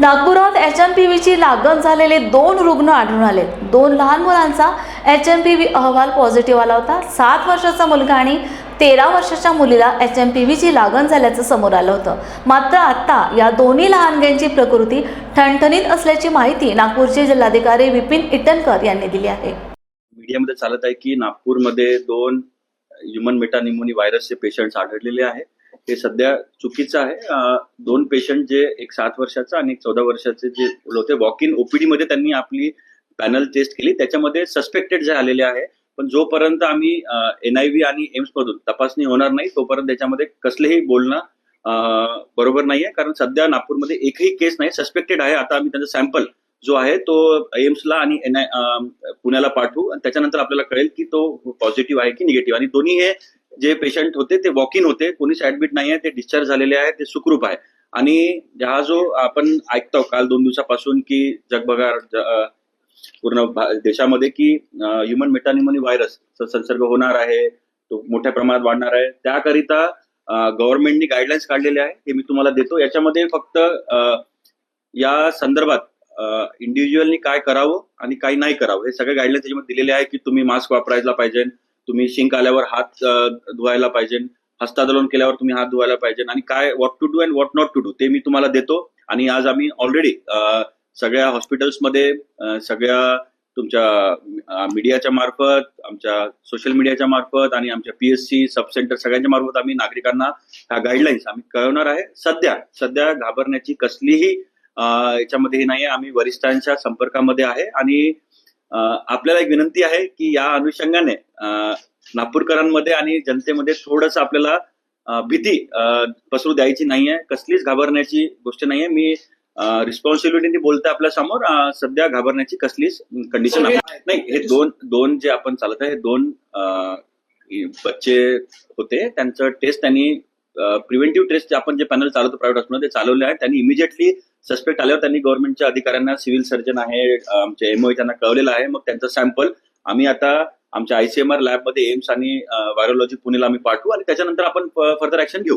नागपुरात H M P व्हीची लागण झालेले दोन रुग्ण आढळून आले. दोन लहान मुलांचा एच एम पी व्ही अहवाल पॉझिटिव्ह आला होता. सात वर्षाचा मुलगा आणि तेरा वर्षाच्या मुलीला एच एम पी व्हीची लागण झाल्याचं समोर आलं होतं. मात्र आता या दोन्ही लहानग्यांची प्रकृती ठणठणीत असल्याची माहिती नागपूरचे जिल्हाधिकारी विपिन इटनकर यांनी दिली आहे. मीडियामध्ये चालत आहे की नागपूरमध्ये दोन ह्युमन मेटानिमोनी व्हायरसचे पेशंट्स आढळलेले आहेत. हे सध्या चुकीचं आहे. दोन पेशंट जे एक सात वर्षाचा आणि एक चौदा वर्षाचे जे होते वॉक इन ओपीडी मध्ये त्यांनी आपली पॅनल टेस्ट केली. त्याच्यामध्ये सस्पेक्टेड जे आलेले आहे. पण जोपर्यंत आम्ही एनआयव्ही आणि एम्स मधून तपासणी होणार नाही तोपर्यंत त्याच्यामध्ये कसलेही बोलणं बरोबर नाहीये. कारण सध्या नागपूरमध्ये एकही केस नाही. सस्पेक्टेड आहे. आता आम्ही त्यांचा सॅम्पल जो आहे तो एम्सला आणि एन आय पुण्याला पाठवू. आणि त्याच्यानंतर आपल्याला कळेल की तो पॉझिटिव्ह आहे की निगेटिव्ह आणि दोन्ही हे जे पेशंट होते ते वॉक इन होते. कोणीच ऍडमिट नाही आहे ते डिस्चार्ज झालेले आहे ते सुखरूप आहे. आणि हा जो आपण ऐकतो काल दोन दिवसापासून की जगभगार पूर्ण देशामध्ये की ह्युमन मेटानिमोनी व्हायरस संसर्ग होणार आहे तो मोठ्या प्रमाणात वाढणार आहे. त्याकरिता गव्हर्नमेंटनी गाईडलाईन्स काढलेले आहे हे मी तुम्हाला देतो. याच्यामध्ये फक्त या संदर्भात इंडिव्हिज्युअलनी काय करावं आणि काय नाही करावं हे सगळे गाईडलाईन्स त्याच्यामध्ये दिलेले आहे की तुम्ही मास्क वापरायला पाहिजे. तुम्ही शिंक आल्यावर हात धुवायला पाहिजे. हस्तादलन केल्यावर तुम्ही हात धुवायला पाहिजे. आणि काय what to do and what not to do ते मी तुम्हाला देतो. आणि आज आम्ही ऑलरेडी सगळ्या हॉस्पिटल्समध्ये सगळ्या तुमच्या मीडियाच्या मार्फत आमच्या सोशल मीडियाच्या मार्फत आणि आमच्या पीएससी सब सेंटर सगळ्यांच्या मार्फत आम्ही नागरिकांना ह्या गाईडलाईन्स आम्ही कळवणार आहे. सध्या सध्या घाबरण्याची कसलीही याच्यामध्ये हे नाही आहे आम्ही वरिष्ठांच्या संपर्कामध्ये आहे. आणि आपल्याला एक विनंती आहे की या अनुषंगाने नागपूरकरांमध्ये आणि जनतेमध्ये थोडस आपल्याला भीती पसरू द्यायची नाहीये. कसलीच घाबरण्याची गोष्ट नाहीये. मी रिस्पॉन्सिबिलिटी बोलते आपल्यासमोर. सध्या घाबरण्याची कसलीच कंडिशन नाही. हे दोन दोन जे आपण चालत आहे हे दोन बच्चे होते. त्यांचं टेस्ट त्यांनी प्रिव्हेंटिव्ह टेस्ट आपण जे पॅनल चालवतो प्रायव्हेट हॉस्पिटल ते चालवले आहे त्यांनी इमिजिएटली सस्पेक्ट आल्यावर त्यांनी गव्हर्नमेंटच्या अधिकाऱ्यांना सिव्हिल सर्जन आहे आमचे एमओ त्यांना कळवलेलं आहे. मग त्यांचं सॅम्पल आम्ही आता आमच्या आयसीएमआर लॅबमध्ये एम्स आणि व्हायरोलॉजी पुणेला आम्ही पाठवू आणि त्याच्यानंतर आपण फर्दर ऍक्शन घेऊ.